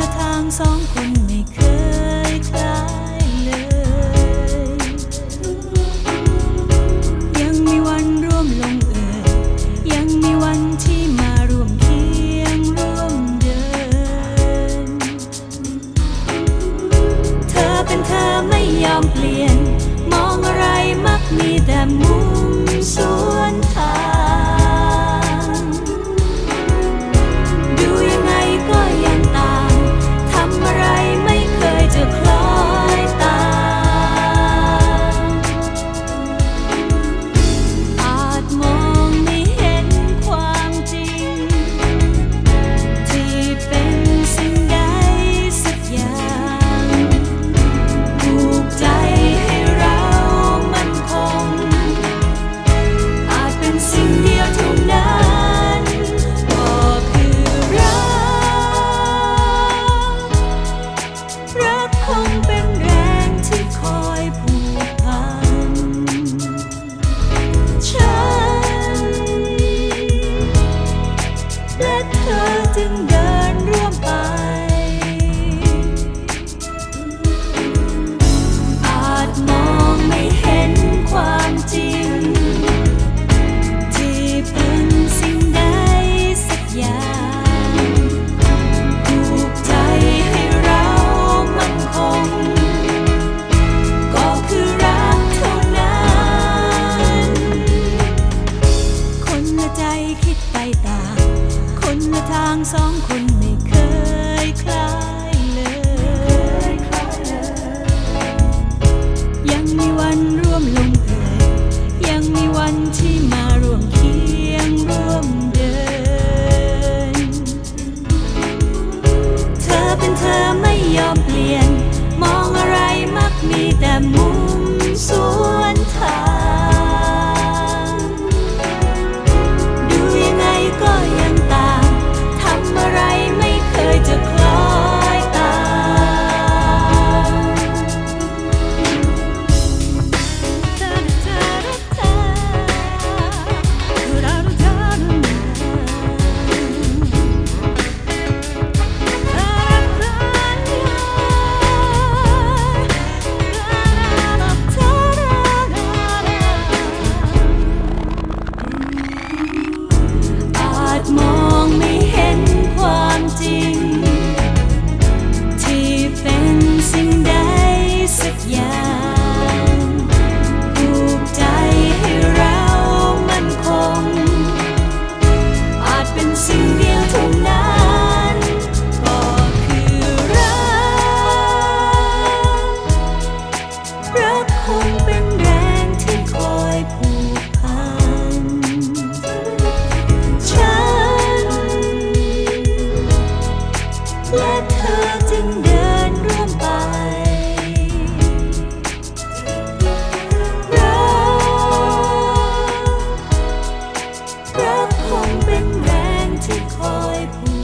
ละทางสองคนไม่เคยคล้ายเลย ยังมีวันร่วมลงเอ่ยยังมีวันที่มาร่วมเคียงร่วมเดิน เธอเป็นเธอไม่ยอมเปลี่ยน มองอะไรมักมีแต่มุมสวนทาง hayatımda เธอจึงเดินร่วมไป รัก รักคงเป็นแรงที่คอยผู